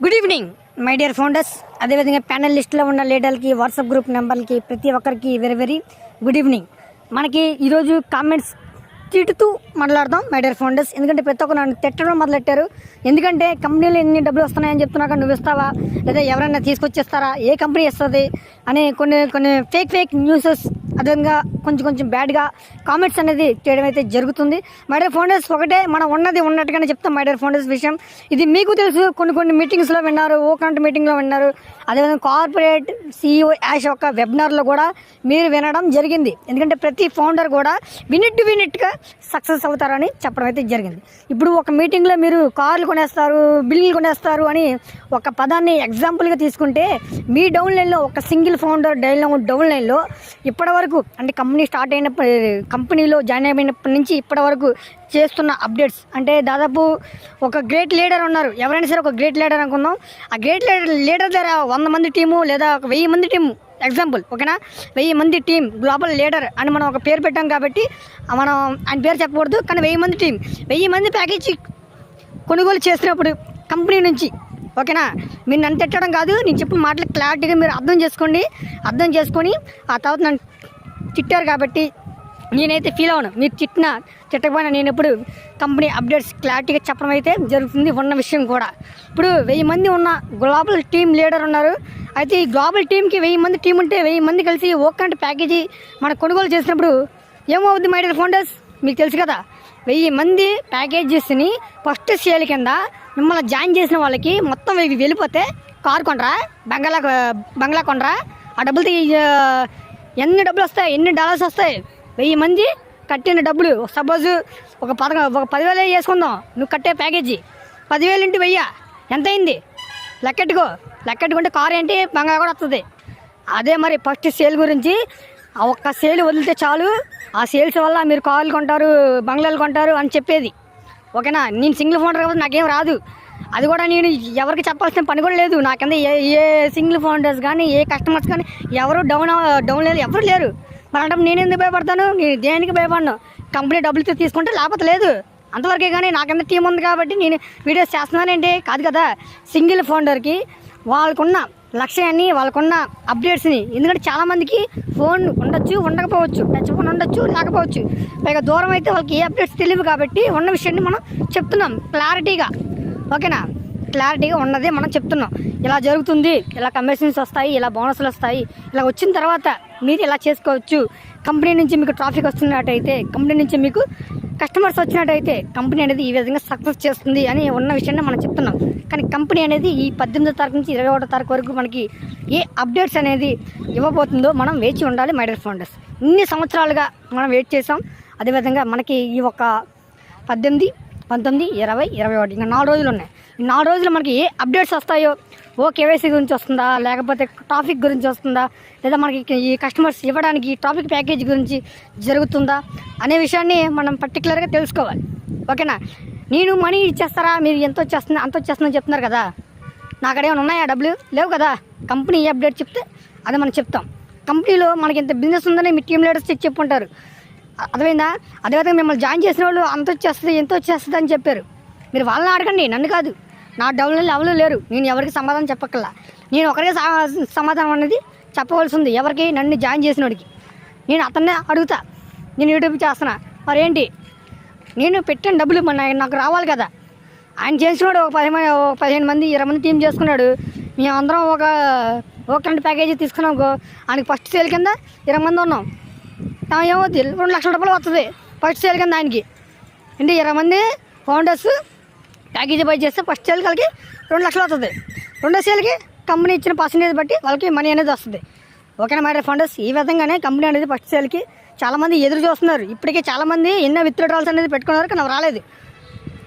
Good evening my dear founders అదేవిధంగా panel లిస్ట్లో ఉన్న లీడర్లకి వాట్సాప్ గ్రూప్ నెంబర్లకి ప్రతి ఒక్కరికి వెరీ వెరీ గుడ్ ఈవినింగ్ మనకి ఈరోజు కామెంట్స్ తిట్టుతూ మాట్లాడదాం మై డియర్ ఫౌండర్స్ ఎందుకంటే ప్రతి ఒక్కరు నన్ను తిట్టడం మొదలెట్టారు. ఎందుకంటే కంపెనీలు ఎన్ని డబ్బులు వస్తున్నాయని చెప్తున్నాక నువ్వు ఇస్తావా లేదా ఎవరైనా తీసుకొచ్చేస్తారా? ఏ కంపెనీ ఇస్తుంది? అని కొన్ని కొన్ని ఫేక్ ఫేక్ న్యూసెస్ అదేవిధంగా కొంచెం కొంచెం బ్యాడ్గా కామెంట్స్ అనేది చేయడం అయితే జరుగుతుంది. మైడర్ ఫౌండర్స్ ఒకటే మనం ఉన్నది ఉన్నట్టుగానే చెప్తాం మైడర్ ఫౌండర్స్ విషయం. ఇది మీకు తెలుసు కొన్ని కొన్ని మీటింగ్స్లో విన్నారు ఓ కరెంట్ మీటింగ్లో విన్నారు. అదేవిధంగా కార్పొరేట్ సిఇఓ యాష్ యొక్క వెబినార్లో కూడా మీరు వినడం జరిగింది. ఎందుకంటే ప్రతి ఫౌండర్ కూడా వినిట్ వినిట్గా సక్సెస్ అవుతారని చెప్పడం అయితే జరిగింది. ఇప్పుడు ఒక మీటింగ్లో మీరు కార్లు కొనేస్తారు బిల్లులు కొనేస్తారు అని ఒక పదాన్ని ఎగ్జాంపుల్గా తీసుకుంటే మీ డౌన్ లైన్లో ఒక సింగిల్ ఫౌండర్ డైన్ డౌన్ లైన్లో అంటే వరకు కంపెనీ స్టార్ట్ అయినప్పుడు కంపెనీలో జాయిన్ అయినప్పటి నుంచి ఇప్పటి వరకు చేస్తున్న అప్డేట్స్. అంటే దాదాపు ఒక గ్రేట్ లీడర్ ఉన్నారు. ఎవరైనా సరే ఒక గ్రేట్ లీడర్ అనుకుందాం. ఆ గ్రేట్ లీడర్ లీడర్ దగ్గర వంద మంది టీము లేదా ఒక వెయ్యి మంది టీము ఎగ్జాంపుల్ ఓకేనా? వెయ్యి మంది టీం గ్లోబల్ లీడర్ అని మనం ఒక పేరు పెట్టాం కాబట్టి మనం ఆయన పేరు చెప్పకూడదు కానీ వెయ్యి మంది టీం. వెయ్యి మంది ప్యాకేజీ కొనుగోలు చేసినప్పుడు కంపెనీ నుంచి ఓకేనా? మీరు నన్ను తిట్టడం కాదు నేను చెప్పిన మాటలు క్లారిటీగా మీరు అర్థం చేసుకోండి. అర్థం చేసుకొని ఆ తర్వాత నన్ను తిట్టారు కాబట్టి నేనైతే ఫీల్ అవను మీరు తిట్టినా తిట్టకపోయినా నేను ఎప్పుడు కంపెనీ అప్డేట్స్ క్లారిటీగా చెప్పడం అయితే జరుగుతుంది ఉన్న విషయం కూడా. ఇప్పుడు వెయ్యి మంది ఉన్న గ్లోబల్ టీం లీడర్ ఉన్నారు. అయితే ఈ గ్లోబల్ టీంకి వెయ్యి మంది టీం ఉంటే వెయ్యి మంది కలిసి ఓకంటే ప్యాకేజీ మన కొనుగోలు చేసినప్పుడు ఏమవుద్ది మై డియర్ ఫౌండర్స్ మీకు తెలుసు కదా వెయ్యి మంది ప్యాకేజెస్ని ఫస్ట్ సేల్ కింద మిమ్మల్ని జాయిన్ చేసిన వాళ్ళకి మొత్తం వెళ్ళిపోతే కారు కొనరా బంగ్లా బంగ్లా కొనరా ఆ డబ్బులతో ఎన్ని డబ్బులు వస్తాయి? ఎన్ని డాలర్స్ వస్తాయి? వెయ్యి మంది కట్టిన డబ్బులు. సపోజ్ ఒక పదకొ ఒక పదివేలు వేసుకుందాం నువ్వు కట్టే ప్యాకేజీ. పదివేలు ఇంటి వెయ్యి. ఎంత అయింది లెక్కెట్టుకో. లెక్కెట్టుకుంటే కారు ఏంటి? బంగారు కూడా వస్తుంది అదే మరి ఫస్ట్ సేల్ గురించి. ఆ ఒక్క సేల్ వదిలితే చాలు. ఆ సేల్స్ వల్ల మీరు కార్లు కొంటారు బంగ్లాలు కొంటారు అని చెప్పేది. ఓకేనా? నేను సింగిల్ ఫోన్ కాబట్టి నాకేం రాదు. అది కూడా నేను ఎవరికి చెప్పాల్సిన పని కూడా లేదు. నా కింద ఏ ఏ సింగిల్ ఫౌండర్స్ కానీ ఏ కస్టమర్స్ కానీ ఎవరు డౌన్ డౌన్ లేదు. ఎవరు లేరు. మరి అంటే నేను ఎందుకు భయపడతాను? నేను దేనికి భయపడను? కంపెనీ డబ్బులతో తీసుకుంటే లేకపోతే లేదు. అంతవరకే కానీ నా కింద టీం ఉంది కాబట్టి నేను వీడియోస్ చేస్తున్నానండి కాదు కదా. సింగిల్ ఫౌండర్కి వాళ్ళకున్న లక్ష్యాన్ని వాళ్ళకున్న అప్డేట్స్ని ఎందుకంటే చాలామందికి ఫోన్ ఉండొచ్చు ఉండకపోవచ్చు. టచ్ ఫోన్ ఉండొచ్చు లేకపోవచ్చు. పైగా దూరం అయితే వాళ్ళకి ఏ అప్డేట్స్ తెలియవు కాబట్టి ఉన్న విషయాన్ని మనం చెప్తున్నాం క్లారిటీగా. ఓకేనా? క్లారిటీగా ఉన్నదే మనం చెప్తున్నాం. ఇలా జరుగుతుంది ఇలా కమిషన్స్ వస్తాయి ఇలా బోనస్లు వస్తాయి. ఇలా వచ్చిన తర్వాత మీరు ఇలా చేసుకోవచ్చు. కంపెనీ నుంచి మీకు ట్రాఫిక్ వస్తున్నట్టయితే కంపెనీ నుంచి మీకు కస్టమర్స్ వచ్చినట్టయితే కంపెనీ అనేది ఈ విధంగా సక్సెస్ చేస్తుంది అని ఉన్న విషయాన్ని మనం చెప్తున్నాం. కానీ కంపెనీ అనేది ఈ పద్దెనిమిదో తారీఖు నుంచి ఇరవై ఒకటో తారీఖు వరకు మనకి ఏ అప్డేట్స్ అనేది ఇవ్వబోతుందో మనం వేచి ఉండాలి మైడర్ ఫౌండర్స్ ఇన్ని సంవత్సరాలుగా మనం వెయిట్ చేసాం అదేవిధంగా మనకి ఈ ఒక పద్దెనిమిది పంతొమ్మిది ఇరవై ఇరవై ఒకటి. ఇంకా నాలుగు రోజులు ఉన్నాయి. ఈ నాలుగు రోజులు మనకి ఏ అప్డేట్స్ వస్తాయో ఓ కేవైసీ గురించి వస్తుందా లేకపోతే ట్రాఫిక్ గురించి వస్తుందా లేదా మనకి ఈ కస్టమర్స్ ఇవ్వడానికి ట్రాఫిక్ ప్యాకేజ్ గురించి జరుగుతుందా అనే విషయాన్ని మనం పర్టికులర్గా తెలుసుకోవాలి. ఓకేనా? నేను మనీ ఇచ్చేస్తారా? మీరు ఎంత వచ్చేస్తుంది అంత వచ్చేస్తుందని చెప్తున్నారు కదా. నాకు అక్కడ ఏమైనా ఉన్నాయా డబ్బులు? లేవు కదా. కంపెనీ ఏ అప్డేట్ చెప్తే అది మనం చెప్తాం. కంపెనీలో మనకి ఎంత బిజినెస్ ఉందని మీ టీమ్ లీడర్స్ చెప్పుంటారు. అర్థమైందా? అదేవిధంగా మిమ్మల్ని జాయిన్ చేసిన వాళ్ళు అంత వచ్చేస్తుంది ఎంత వచ్చేస్తుంది అని చెప్పారు. మీరు వాళ్ళని అడగండి నన్ను కాదు. నా డబ్బులు ఎవరు లేరు. నేను ఎవరికి సమాధానం చెప్పక్కల్లా నేను ఒకరికే సమాధానం అనేది చెప్పవలసి ఉంది. ఎవరికి? నన్ను జాయిన్ చేసినోడికి నేను అతన్నే అడుగుతా. నేను యూట్యూబ్ చేస్తున్నా. మరేంటి నేను పెట్టిన డబ్బులు మన నాకు రావాలి కదా. ఆయన చేసినాడు ఒక పది మంది ఒక పదిహేను మంది ఇరవై మంది టీం చేసుకున్నాడు. మేము అందరం ఒక ఒక రెండు ప్యాకేజీ తీసుకున్నాం ఆయనకి ఫస్ట్ సేల్ కింద ఇరవై మంది ఉన్నాం. ఏమో రెండు లక్షల రూపాయలు వస్తుంది. ఫస్ట్ సేల్ కింద ఆయనకి అంటే ఇరవై మంది ఫౌండర్స్ ప్యాకేజీ బై చేస్తే ఫస్ట్ సేల్ కలిగి రెండు లక్షలు వస్తుంది. రెండో సేల్కి కంపెనీ ఇచ్చిన పర్సంటేజ్ బట్టి వాళ్ళకి మనీ అనేది వస్తుంది. ఓకేనా మరి ఫౌండర్స్ ఈ విధంగానే కంపెనీ అనేది ఫస్ట్ సేల్కి చాలామంది ఎదురు చూస్తున్నారు. ఇప్పటికే చాలామంది ఎన్నో విత్డ్రాల్స్ అనేది పెట్టుకున్నారు కానీ రాలేదు.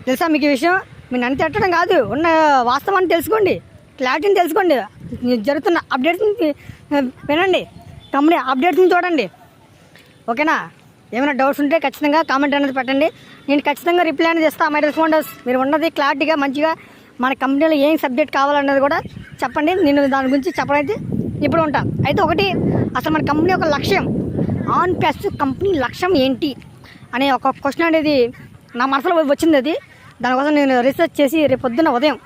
తెలుసా మీకు ఈ విషయం? మీరు నన్ను తిట్టడం కాదు. ఉన్న వాస్తవాన్ని తెలుసుకోండి. క్లారిటీని తెలుసుకోండి. జరుగుతున్న అప్డేట్స్ని వినండి. కంపెనీ అప్డేట్స్ని చూడండి. ఓకేనా? ఏమైనా డౌట్స్ ఉంటే ఖచ్చితంగా కామెంట్ అనేది పెట్టండి. నేను ఖచ్చితంగా రిప్లై అనేది ఇస్తాను మై రెస్పాండర్స్ మీరు ఉన్నది క్లారిటీగా మంచిగా మన కంపెనీలో ఏం సబ్జెక్ట్ కావాలన్నది కూడా చెప్పండి. నేను దాని గురించి చెప్పడానికి ఇప్పుడు ఉంటా. అయితే ఒకటి అసలు మన కంపెనీ యొక్క లక్ష్యం ఆన్ ప్లస్ కంపెనీ లక్ష్యం ఏంటి అనే ఒక క్వశ్చన్ అనేది నా మనసులో వచ్చింది అది. దానికోసం నేను రీసెర్చ్ చేసి రేపు పొద్దున్న ఉదయం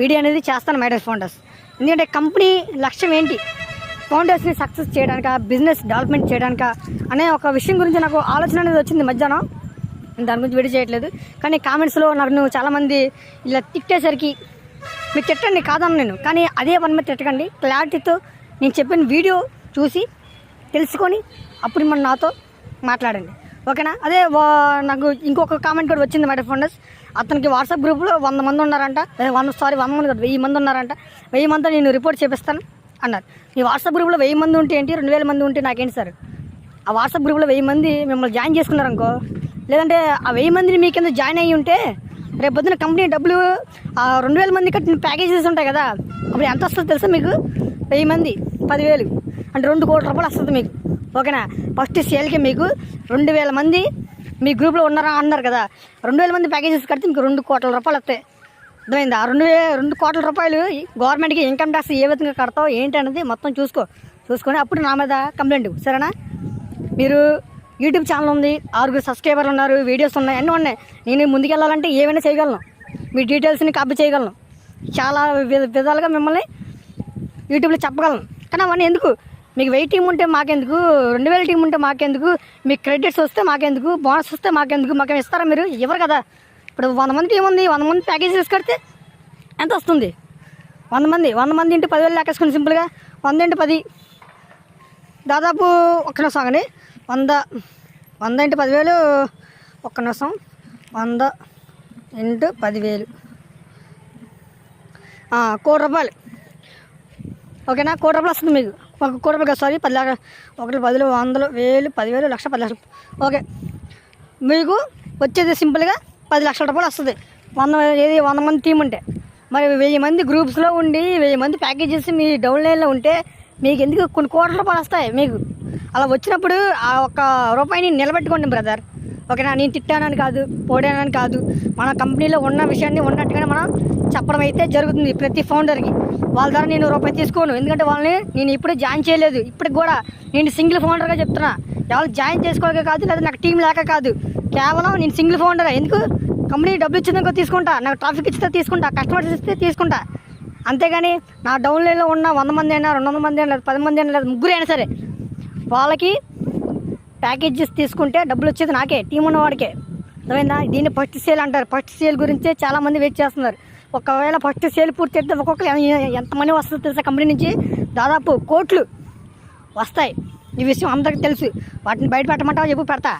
వీడియో అనేది చేస్తాను మైడర్ ఫౌండర్స్ ఎందుకంటే కంపెనీ లక్ష్యం ఏంటి? ఫౌండర్స్ని సక్సెస్ చేయడానిక బిజినెస్ డెవలప్మెంట్ చేయడానిక అనే ఒక విషయం గురించి నాకు ఆలోచన అనేది వచ్చింది మధ్యాహ్నం. నేను దాని గురించి విడి చేయట్లేదు. కానీ కామెంట్స్లో నన్ను చాలామంది ఇలా తిట్టేసరికి మీరు తిట్టండి కాదన్న నేను. కానీ అదే పని మీద తిట్టకండి. క్లారిటీతో నేను చెప్పిన వీడియో చూసి తెలుసుకొని అప్పుడు మన నాతో మాట్లాడండి. ఓకేనా? అదే వా- నాకు ఇంకొక కామెంట్ కూడా వచ్చింది మేడం ఫౌండర్స్. అతనికి వాట్సాప్ గ్రూప్లో వంద మంది ఉన్నారంట. వంద సారీ వంద మంది కాదు వెయ్యి మంది ఉన్నారంట. వెయ్యి మంది నేను రిపోర్ట్ చేపిస్తాను. అన్నారు. ఈ వాట్సాప్ గ్రూప్లో వెయ్యి మంది ఉంటే ఏంటి? రెండు వేల మంది ఉంటే నాకేంటి సార్? ఆ వాట్సాప్ గ్రూప్లో వెయ్యి మంది మిమ్మల్ని జాయిన్ చేసుకున్నారు అనుకో. లేదంటే ఆ వెయ్యి మందిని మీ కింద జాయిన్ అయ్యి ఉంటే రేపు పొద్దున కంపెనీ డబ్బులు ఆ రెండు వేల మంది కట్టిన ప్యాకేజెస్ ఉంటాయి కదా అప్పుడు ఎంత వస్తుందో తెలుసా మీకు? వెయ్యి మంది పదివేలు. అంటే రెండు కోట్ల రూపాయలు వస్తుంది మీకు. ఓకేనా? ఫస్ట్ సేల్కి మీకు రెండు వేల మంది మీ గ్రూప్లో ఉన్నారా అన్నారు కదా. రెండు వేల మంది ప్యాకేజెస్ కడితే మీకు రెండు కోట్ల రూపాయలు వస్తాయి. అర్థమైందా? ఆ రెండు రెండు కోట్ల రూపాయలు గవర్నమెంట్కి ఇన్కమ్ ట్యాక్స్ ఏ విధంగా కడతావు ఏంటి అనేది మొత్తం చూసుకో. చూసుకొని అప్పుడు నా మీద కంప్లైంట్ సరేనా? మీరు యూట్యూబ్ ఛానల్ ఉంది ఆరుగురు సబ్స్క్రైబర్లు ఉన్నారు వీడియోస్ ఉన్నాయి అన్నీ ఉన్నాయి. నేను ముందుకెళ్ళాలంటే ఏమైనా చేయగలను. మీ డీటెయిల్స్ని కాపీ చేయగలను. చాలా వి- విధాలుగా మిమ్మల్ని యూట్యూబ్లో చెప్పగలను. కానీ అవన్నీ ఎందుకు? మీకు వెయ్యి టీం ఉంటే మాకెందుకు? రెండు వేల టీం ఉంటే మాకెందుకు? మీకు క్రెడిట్స్ వస్తే మాకెందుకు? బోనస్ వస్తే మాకెందుకు? మాకేం ఇస్తారా మీరు? ఇవ్వరు కదా? ఇప్పుడు వంద మందికి ఏముంది? వంద మంది ప్యాకేజ్ తీసుకెడితే ఎంత వస్తుంది? వంద మంది వంద మంది ఇంటి పదివేలు లెక్కేసుకుని సింపుల్గా వంద ఇంటి పది. దాదాపు ఒక్క నిమిషం అండి వంద వంద ఇంటి పదివేలు ఒక్క నిమిషం. వంద ఇంటూ పదివేలు. కోటి రూపాయలు. ఓకేనా? కోటి రూపాయలు వస్తుంది మీకు. ఒక కోటి రూపాయలు కాదు, సారీ పది లక్ష ఒకటి పదిలో వందలు వేలు పదివేలు లక్ష పది లక్షలు ఓకే. మీకు వచ్చేది సింపుల్గా పది లక్షల రూపాయలు వస్తుంది. వంద ఏది వంద మంది టీం ఉంటే. మరి వెయ్యి మంది గ్రూప్స్లో ఉండి వెయ్యి మంది ప్యాకేజెస్ మీ డౌన్ లైన్లో ఉంటే మీకు ఎందుకు కొన్ని కోట్ల రూపాయలు వస్తాయి మీకు? అలా వచ్చినప్పుడు ఆ ఒక్క రూపాయిని నిలబెట్టుకోండి బ్రదర్ ఓకేనా? నేను తిట్టానని కాదు పోడానని కాదు. మన కంపెనీలో ఉన్న విషయాన్ని ఉన్నట్టుగానే మనం చెప్పడం అయితే జరుగుతుంది ప్రతి ఫౌండర్కి వాళ్ళ ద్వారా నేను రూపాయి తీసుకోను. ఎందుకంటే వాళ్ళని నేను ఇప్పుడే జాయిన్ చేయలేదు. ఇప్పటికి కూడా నేను సింగిల్ ఫౌండర్గా చెప్తున్నా. ఎవరు జాయిన్ చేసుకోలేక కాదు లేదా నాకు టీం లేక కాదు. కేవలం నేను సింగిల్ ఫౌండర్. ఎందుకు? కంపెనీ డబ్బులు ఇచ్చిందనుకో తీసుకుంటా. నాకు ట్రాఫిక్ ఇస్తే తీసుకుంటా. కస్టమర్స్ ఇస్తే తీసుకుంటా. అంతేగాని నా డౌన్ లైన్లో ఉన్న వంద మంది అయినా రెండు వందల మంది అయినా లేదు పది మంది అయినా లేదు ముగ్గురు అయినా సరే వాళ్ళకి ప్యాకేజెస్ తీసుకుంటే డబ్బులు వచ్చేది నాకే టీం ఉన్నవాడికే అర్థమైందా? దీన్ని ఫస్ట్ సేల్ అంటారు. ఫస్ట్ సేల్ గురించే చాలామంది వెయిట్ చేస్తున్నారు. ఒకవేళ ఫస్ట్ సేల్ పూర్తి అయితే ఒక్కొక్కరు ఎంత ఎంతమంది వస్తుందో తెలుసా కంపెనీ నుంచి? దాదాపు కోట్లు వస్తాయి. ఈ విషయం అందరికీ తెలుసు. వాటిని బయట పెట్టమంటావా? చెప్పు పెడతా.